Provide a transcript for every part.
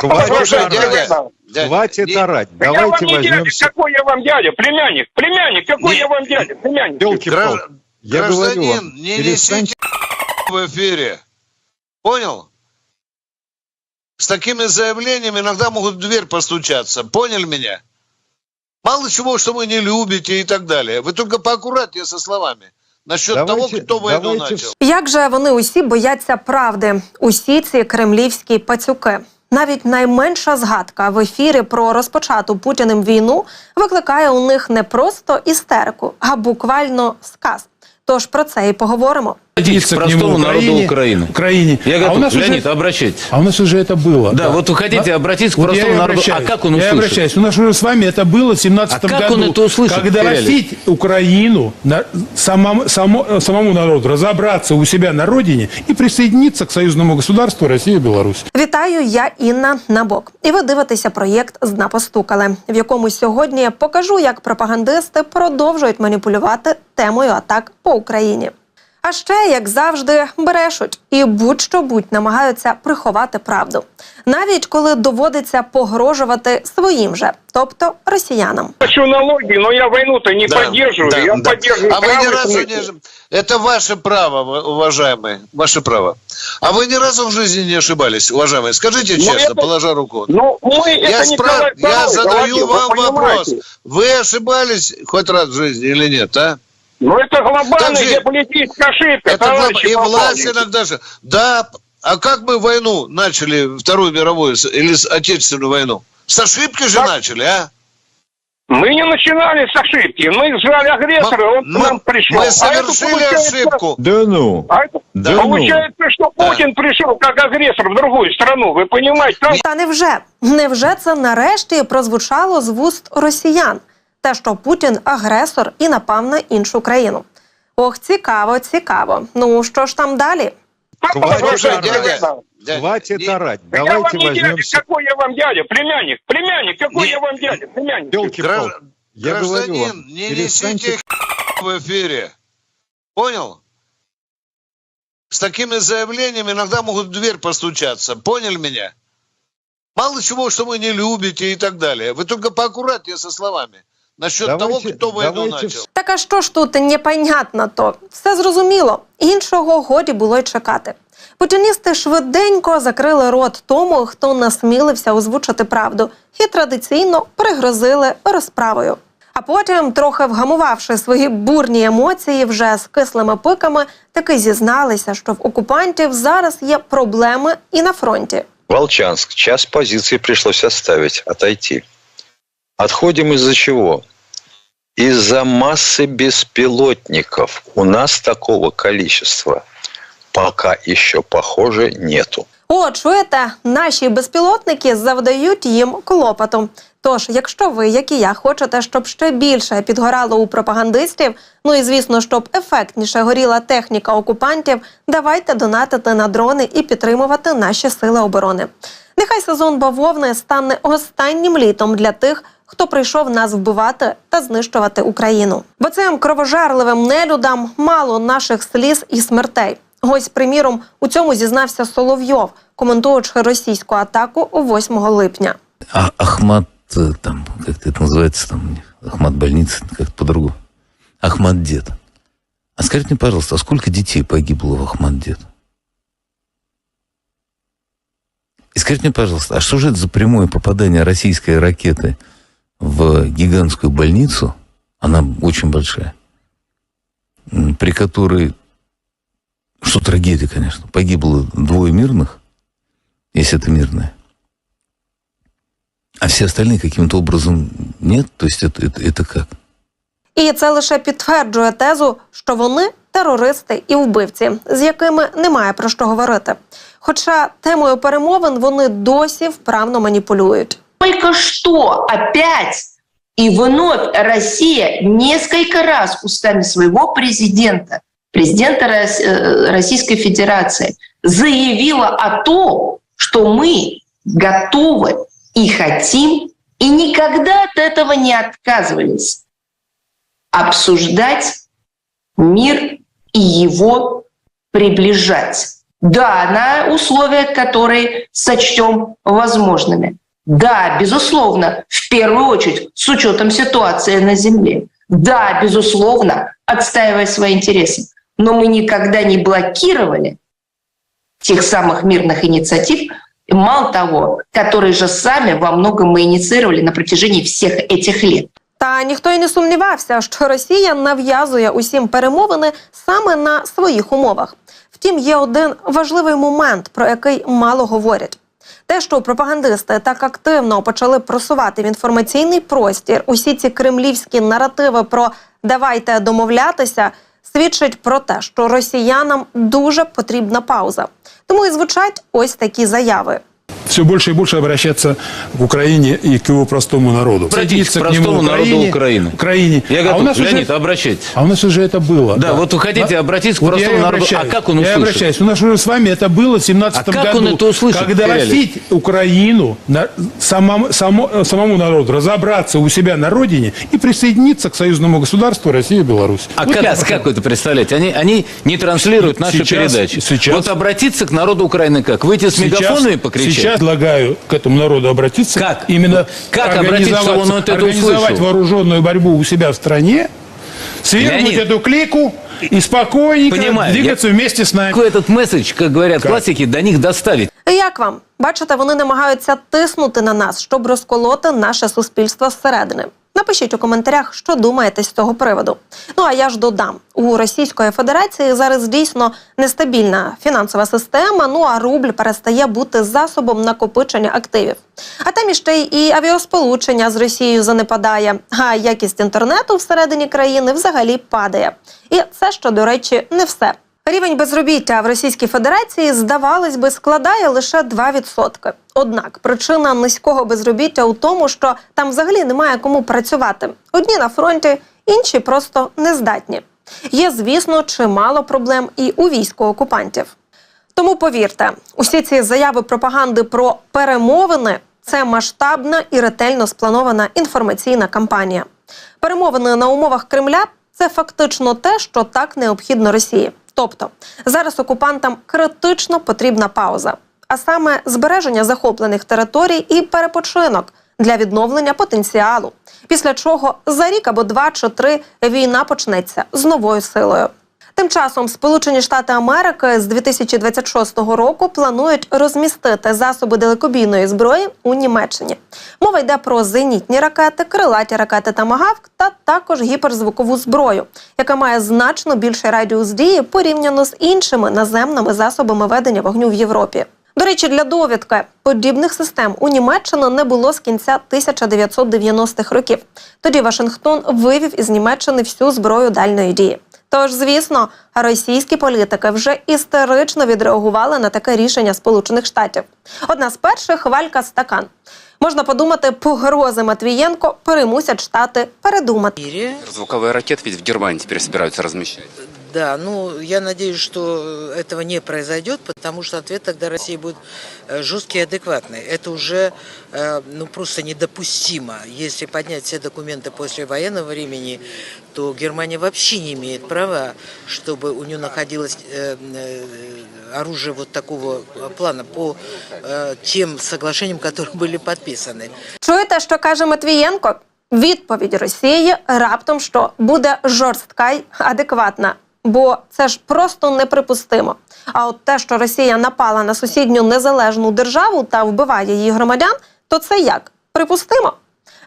Хватит продолжать орать. дядя. Дядя, Хватит не- орать. Да я вам Давайте не дядя, возьмемся. какой я вам дядя, племянник, племянник, какой Не- я вам дядя, племянник. Елки гра- Я говорю Гражданин, вам, не перестаньте несите в эфире. Понял? С такими заявлениями иногда могут в дверь постучаться. Поняли меня? Мало чего, что вы не любите и так далее. Вы только поаккуратнее со словами. Насчет Давайте- того, кто войну давайте начал. Як же вони усі бояться правди? Усі ці кремлівські пацюки. Навіть найменша згадка в ефірі про розпочату Путіним війну викликає у них не просто істерику, а буквально сказ. Тож про це і поговоримо. Обратитесь к к нему простому народу Украине. Украины. Украине. Я а готов. у нас Леонид, уже, обращайтесь. а у нас уже это было. Да, вот вы хотите обратиться к Вот я простому и народу. А обращаюсь. как он Я услышит? обращаюсь. У нас уже с вами это было в 17 А как году. он это услышит, Когда Кириллович? растить Украину, на, самому, само- самому народу, разобраться у себя на родине и присоединиться к союзному государству Россия и Беларусь. Вітаю, я Інна Набок. І ви дивитеся проєкт «Зна постукали», в якому сьогодні я покажу, як пропагандисти продовжують маніпулювати темою атак по Україні. А ще, як завжди, брешуть і будь-що будь намагаються приховати правду, навіть коли доводиться погрожувати своїм же, тобто росіянам. Хочу налоги, но я войну-то не Да, поддерживаю. да, я да. поддерживаю А вы ни правый разу смысл. не... Это ваше право, вы- уважаемые, ваше право. А вы ни разу в жизни не ошибались, уважаемые? Скажите Ну, честно, это- положа руку. Ну, мы, Я, это спра- Николай я II задаю говорил, вы вам вопрос. понимаете? Вы ошибались хоть раз в жизни или нет, а? Ну, это глобальная же- геополитическая ошибка, Это товарищи глоб- и власть иногда же. Да, а как мы войну начали, Вторую мировую или Отечественную войну? С ошибки же Так. начали, а? Мы не начинали с ошибки. Мы жали агрессора, он к нам пришел. мы А это совершили получается- ошибку. Да ну. А это Да получается, что Путин пришел как агрессор в другую страну. Вы понимаете? Там Та невже? Невже це нарешті прозвучало з вуст росіян? Те, що Путін агресор і напав на іншу країну. Ох, цікаво, цікаво. Ну що ж там далі? Хватит Слушай, орать. дядя, дядя, Хватит не- орать. Да я вам Давайте не дядя, возьмемся. какой я вам дядя, племянник, племянник, какой Не- я вам дядя, племянник. елки Гражд- Я говорю Гражданин, вам, не перестаньте несите в эфире. Понял? С такими заявлениями иногда могут в дверь постучаться. Поняли меня? Мало чего, что вы не любите и так далее. Вы только поаккуратнее со словами. Насчет Давайте- того, кто войну давайте начал. Так а що ж тут непонятно то? Все зрозуміло. Іншого годі було й чекати. Путіністи швиденько закрили рот тому, хто насмілився озвучити правду, і традиційно пригрозили розправою. А потім, трохи вгамувавши свої бурні емоції, вже з кислими пиками, таки зізналися, що в окупантів зараз є проблеми і на фронті. Волчанск. Час позиций пришлось оставить, отойти. Отходим из-за чего? Из-за массы беспилотников. У нас такого количества пока еще, похоже, нету. О, чуєте, наші безпілотники завдають їм клопоту. Тож, якщо ви, як і я, хочете, щоб ще більше підгорало у пропагандистів, ну і звісно, щоб ефектніше горіла техніка окупантів, давайте донатити на дрони і підтримувати наші сили оборони. Нехай сезон бавовни стане останнім літом для тих, хто прийшов нас вбивати та знищувати Україну. Бо цим кровожерливим нелюдам мало наших сліз і смертей. Ось, приміром, у цьому зізнався Соловйов, коментуючи російську атаку 8 липня. А, Ахмат, э, там, как это называется, там, Ахмат больница, как по-другому. Ахмат дед. А скажите мне, пожалуйста, а сколько детей погибло в Ахмат дед? И скажите мне, пожалуйста, а что же это за прямое попадание российской ракеты в гигантскую больницу? Она очень большая. м, При которой, что трагедия, конечно, погибло двое мирных, если это мирное. А все остальные каким-то образом нет? То есть это, это, это как? І це лише підтверджує тезу, що вони терористи і вбивці, з якими немає про що говорити. Хоча темою перемовин вони досі вправно маніпулюють. Только что опять и вновь Россия несколько раз устами своего президента, президента э, Российской Федерации, заявила о том, что мы готовы и хотим, и никогда от этого не отказывались, обсуждать мир и его приближать. Да, на условия, которые сочтем возможными. Да, безусловно, в первую очередь с учетом ситуации на Земле. Да, безусловно, отстаивая свои интересы. Но мы никогда не блокировали тех самых мирных инициатив, и мало того, которые же сами во многом мы инициировали на протяжении всех этих лет. Та ніхто й не сумнівався, що Росія нав'язує усім перемовини саме на своїх умовах. Втім, є один важливий момент, про який мало говорять. Те, що пропагандисти так активно почали просувати в інформаційний простір усі ці кремлівські наративи про давайте домовлятися, свідчить про те, що росіянам дуже потрібна пауза. Тому і звучать ось такі заяви. Все больше и больше обращаться к Украине и к его простому народу. Обратитесь Садиться к нему простому народу Украины. Украине. Я а готов. у нас Леонид, уже, обращайтесь. а у нас уже это было. Да, вот вы хотите обратиться к Вот я простому народу. А как он Я услышит? обращаюсь. У нас уже с вами это было в 17 А как году. он это услышит, Когда просить Украину, на- самому, само- самому народу разобраться у себя на родине и присоединиться к союзному государству Россия и Беларусь. А Вот как, я как вы это представляете? Они, они не транслируют наши Сейчас- передачи. сейчас- Вот обратиться к народу Украины как? Выйти с мегафонами и покричать? Сейчас предлагаю к этому народу обратиться. Как? Именно Как обратиться, организовать- он это организовать услышал? вооруженную борьбу у себя в стране, свергнуть Леонид. эту клику и спокойненько Понимаю, двигаться вместе с нами. Какой этот месседж, как говорят Как? классики, до них доставить? І Як вам? Бачите, вони намагаються тиснути на нас, щоб розколоти наше суспільство зсередини. Напишіть у коментарях, що думаєте з цього приводу. Ну а я ж додам: у Російської Федерації зараз дійсно нестабільна фінансова система. Ну а рубль перестає бути засобом накопичення активів. А там іще й і авіасполучення з Росією занепадає, а якість інтернету всередині країни взагалі падає. І це ще, до речі, не все. Рівень безробіття в Російській Федерації, здавалось би, складає лише 2%. Однак причина низького безробіття у тому, що там взагалі немає кому працювати. Одні на фронті, інші просто нездатні. Є, звісно, чимало проблем і у військоокупантів. Тому повірте, усі ці заяви пропаганди про перемовини це масштабна і ретельно спланована інформаційна кампанія. Перемовини на умовах Кремля це фактично те, що так необхідно Росії. Тобто зараз окупантам критично потрібна пауза, а саме збереження захоплених територій і перепочинок для відновлення потенціалу. Після чого за рік або два чи три війна почнеться з новою силою. Тим часом Сполучені Штати Америки з 2026 року планують розмістити засоби далекобійної зброї у Німеччині. Мова йде про зенітні ракети, крилаті ракети Тамагавк та також гіперзвукову зброю, яка має значно більший радіус дії порівняно з іншими наземними засобами ведення вогню в Європі. До речі, для довідки подібних систем у Німеччині не було з кінця 1990-х років. Тоді Вашингтон вивів із Німеччини всю зброю дальної дії. Тож, звісно, російські політики вже істерично відреагували на таке рішення Сполучених Штатів. Одна з перших валька стакан. Можна подумати, погрози Матвієнко перемусять штати передумати. Звуковий ракет ведь в Германії тепер збираються размещать. Да, ну я надеюсь, что этого не произойдет, потому что ответ тогда России будет э, жесткий и адекватный. Это уже э, ну, просто недопустимо. Если поднять все документы после военного времени, то Германия вообще не имеет права, чтобы у нее находилось э, э, оружие вот такого плана по э, тем соглашениям, которые были подписаны. Чуєте, що каже Матвієнко? Відповідь Росії раптом що буде жорстка й адекватна. Бо це ж просто неприпустимо. А от те, що Росія напала на сусідню незалежну державу та вбиває її громадян, то це як? Припустимо?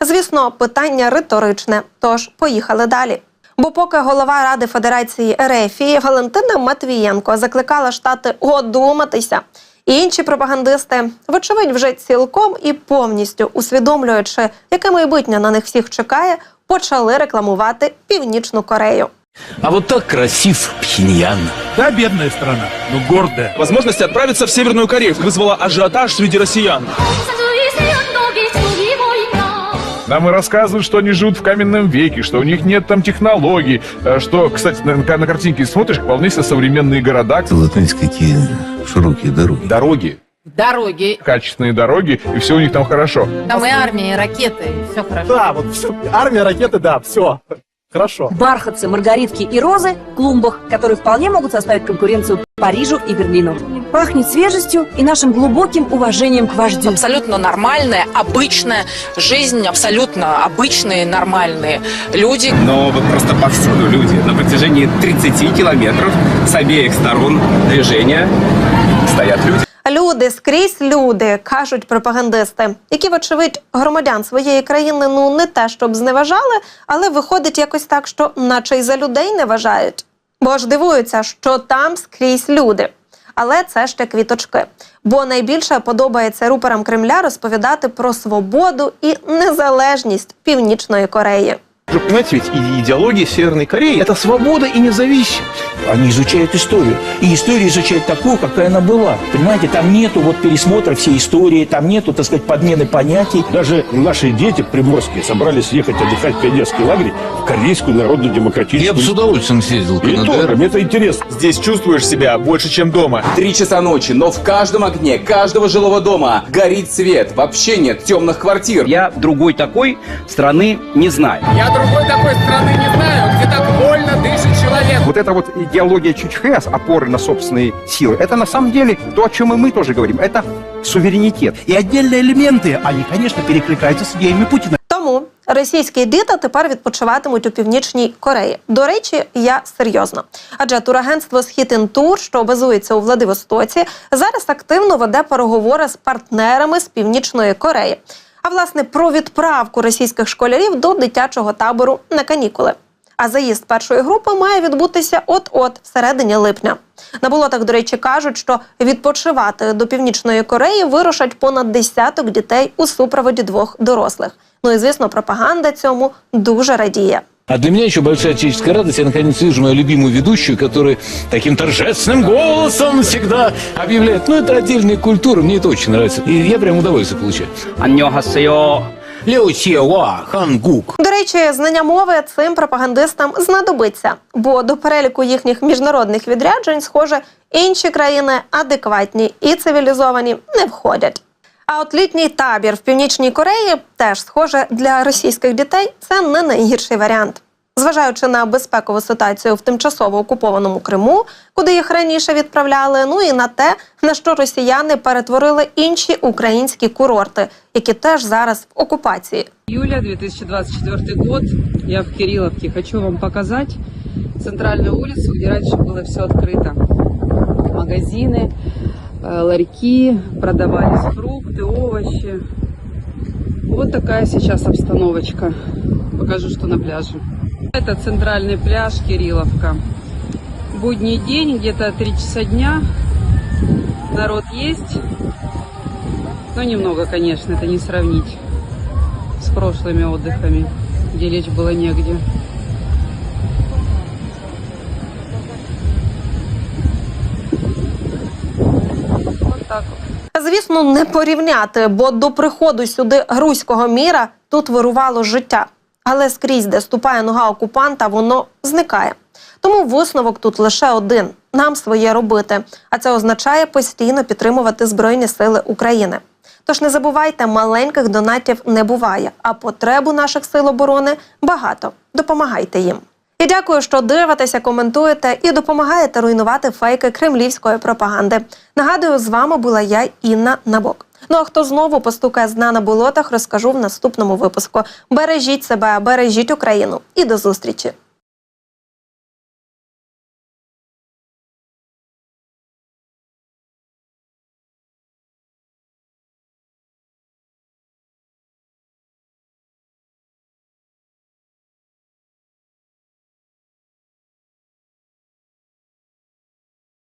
Звісно, питання риторичне. Тож поїхали далі. Бо поки голова Ради Федерації Ерефії Валентина Матвієнко закликала штати одуматися, інші пропагандисти, вочевидь, вже цілком і повністю усвідомлюючи, яке майбутнє на них всіх чекає, почали рекламувати Північну Корею. А вот так красив Пхеньян. Да, бедная страна, но гордая. Возможность отправиться в Северную Корею вызвала ажиотаж среди россиян. Нам и рассказывают, что они живут в каменном веке, что у них нет там технологий, э, что, кстати, на, на картинке смотришь, вполне себе современные города, Смотрите, какие широкие дороги. дороги, Дороги. качественные дороги, и все у них там хорошо. Там и армия, и ракеты, и все хорошо. Да, вот все. Армия, ракеты, да, все. Хорошо. Бархатцы, маргаритки и розы – клумбах, которые вполне могут составить конкуренцию Парижу и Берлину. Пахнет свежестью и нашим глубоким уважением к вождю. Абсолютно нормальная, обычная жизнь, абсолютно обычные, нормальные люди. Но вот просто повсюду люди на протяжении 30 километров с обеих сторон движения стоят люди. Люди скрізь люди, кажуть пропагандисти, які, вочевидь, громадян своєї країни ну не те, щоб зневажали, але виходить якось так, що наче й за людей не вважають. Бо ж дивуються, що там скрізь люди. Але це ще квіточки. Бо найбільше подобається рупорам Кремля розповідати про свободу і незалежність Північної Кореї. Понимаете, ведь идеология Северной Кореи – это свобода и независимость. Они изучают историю. И историю изучают такую, какая она была. Понимаете, там нету вот пересмотра всей истории, там нету, так сказать, подмены понятий. Даже наши дети приморские собрались ехать отдыхать в пионерский лагерь в Корейскую Я бы Народно-Демократическую. с удовольствием съездил И тоже, мне это интересно. Здесь чувствуешь себя больше, чем дома. Три часа ночи, но в каждом окне каждого жилого дома горит свет. Вообще нет темных квартир. Я другой такой страны не знаю. Я другой такой страны не знаю, где так вольно дышит человек. Вот эта вот идеология Чучхес, опоры на собственные силы, это на самом деле то, о чем и мы тоже говорим. Это суверенитет. И отдельные элементы, они, конечно, перекликаются с идеями Путина. Тому російські діти тепер відпочиватимуть у північній Кореї. До речі, я серйозно. Адже турагентство «Схітінтур», що базується у Владивостоці, зараз активно веде переговори з партнерами з північної Кореї. А власне про відправку російських школярів до дитячого табору на канікули. А заїзд першої групи має відбутися от-от всередині липня. На болотах, до речі, кажуть, що відпочивати до північної Кореї вирушать понад десяток дітей у супроводі двох дорослих. Ну і звісно, пропаганда цьому дуже радіє. А для меня еще большая отеческая радость. Я наконец вижу мою любимую ведущую, которая таким торжественным голосом всегда объявляет. Ну, это отдельная культура, мне это очень нравится. И я прям удовольствие получаю. 안 Ліусіва Хангук. До речі, знання мови цим пропагандистам знадобиться, бо до переліку їхніх міжнародних відряджень, схоже, інші країни адекватні і цивілізовані не входять. А от літній табір в північній Кореї теж схоже для російських дітей це не найгірший варіант Зважаючи на безпекову ситуацію в тимчасово окупованому Криму, куди їх раніше відправляли, ну і на те, на що росіяни перетворили інші українські курорти, які теж зараз в окупації. Июля 2024 год. Я в Кирилловке. Хочу вам показать центральную улицу, где раньше было все открыто. Магазины, э, ларьки, продавались фрукты, овощи. Вот такая сейчас обстановочка. Покажу, что на пляже. Это центральный пляж Кирилловка. Будний день, где-то 3 часа дня. Народ есть. Но немного, конечно, это не сравнить с прошлыми отдыхами, где лечь было негде. Звісно, не порівняти, бо до приходу сюди грузького міра тут вирувало життя. Але скрізь, де ступає нога окупанта, воно зникає. Тому висновок тут лише один: нам своє робити. А це означає постійно підтримувати Збройні Сили України. Тож не забувайте, маленьких донатів не буває, а потребу наших сил оборони багато. Допомагайте їм. І дякую, що дивитеся, коментуєте і допомагаєте руйнувати фейки кремлівської пропаганди. Нагадую, з вами була я, Інна Набок. Ну а хто знову постукає з дна на болотах, розкажу в наступному випуску. Бережіть себе, бережіть Україну і до зустрічі!